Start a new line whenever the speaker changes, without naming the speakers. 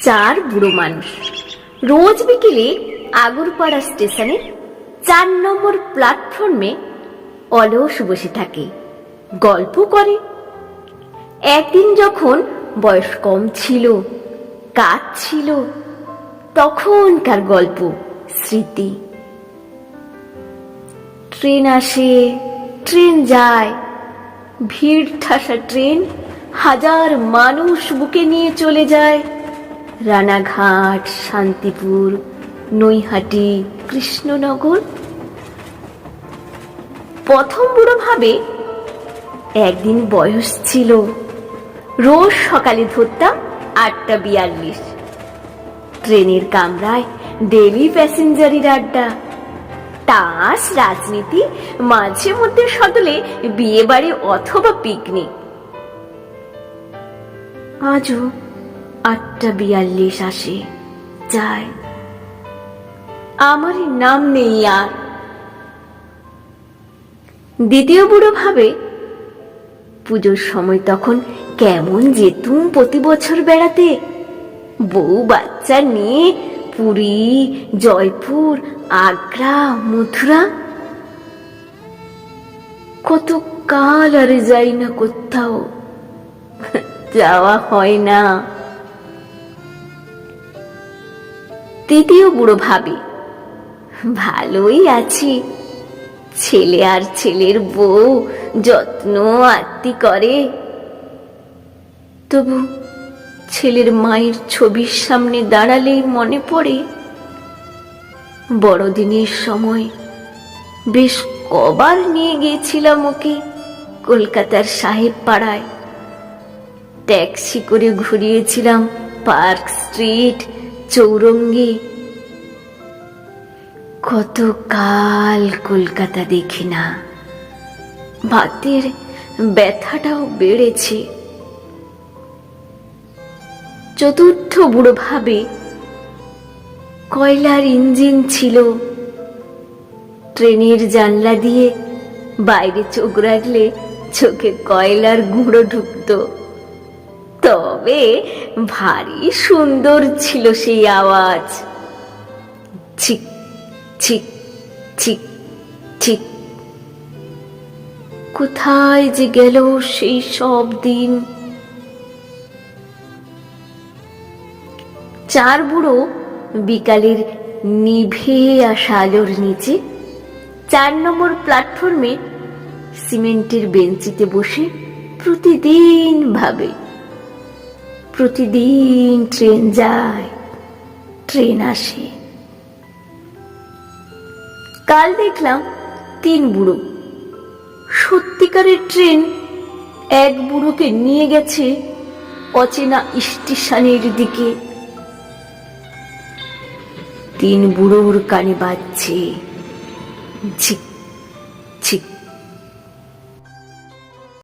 চার বুড়ো মানুষ। রোজ বিকেলে আগরপাড়া স্টেশনে চার নম্বর প্ল্যাটফর্মে অলস বসে থাকে, গল্প করে। একদিন যখন বয়স কম ছিল কাজ ছিল তখনকার গল্প, স্মৃতি। ট্রেন আসে, ট্রেন যায়। ভিড় ঠাসা ট্রেন হাজার মানুষ বুকে নিয়ে চলে যায়। রানাঘাট, শান্তিপুর, নৈহাটি, কৃষ্ণনগর। প্রথম বুড়ো ভাবে একদিন বয়স ছিল। রোজ সকালে ধরতাম আটটা বিয়াল্লিশ। ট্রেনের কামরায় ডেলি প্যাসেঞ্জারির আড্ডা। তাস, রাজনীতি, মাঝে মধ্যে সদলে বিয়ে বাড়ি অথবা পিকনিক। আজও আটটা বিয়াল্লিশ আসে, যায়। আমারই নাম নেই আর। দ্বিতীয় বুড়ো ভাবে, পুজোর সময় তখন কেমন যেতুম প্রতি বছর বেড়াতে, বউ বাচ্চা নিয়ে পুরী, জয়পুর, আগ্রা, মথুরা। কত কাল আরে যাই না কোথাও, যাওয়া হয় না। তৃতীয় বুড়ো ভাবি, ভালোই আছি। ছেলে আর ছেলের বউ, যত্ন আত্মি করে। তবু ছেলের মায়ের ছবির সামনে দাঁড়ালেই মনে পড়ে, বড়দিনের সময় বেশ কবার নিয়ে গিয়েছিলাম ওকে কলকাতার সাহেব পাড়ায়। ট্যাক্সি করে ঘুরিয়েছিলাম পার্ক স্ট্রিট, চৌরঙ্গি। কত কাল কলকাতা দেখি না। ভাতের ব্যথাটাও বেড়েছে। চতুর্থ বুড়ো ভাবে কয়লার ইঞ্জিন ছিল। ট্রেনের জানলা দিয়ে বাইরে চোখ রাখলে চোখে কয়লার গুঁড়ো ঢুকতো। তবে ভারী সুন্দর ছিল সেই আওয়াজ। ছিক ছিক ছিক ছিক। কোথায় যে গেল সেই সব দিন? চার বুড়ো বিকালের নিভে আসা আলোর নিচে, চার নম্বর প্ল্যাটফর্মে সিমেন্টের বেঞ্চিতে বসে প্রতিদিন ভাবে। প্রতিদিন ট্রেন যায়, ট্রেন আসে। কাল দেখলাম তিন বুড়ো। সত্যিকারের ট্রেন এক বুড়োকে নিয়ে গেছে অচেনা স্টেশনের দিকে। তিন বুড়োর কানে বাজছে। ঝিক ঝিক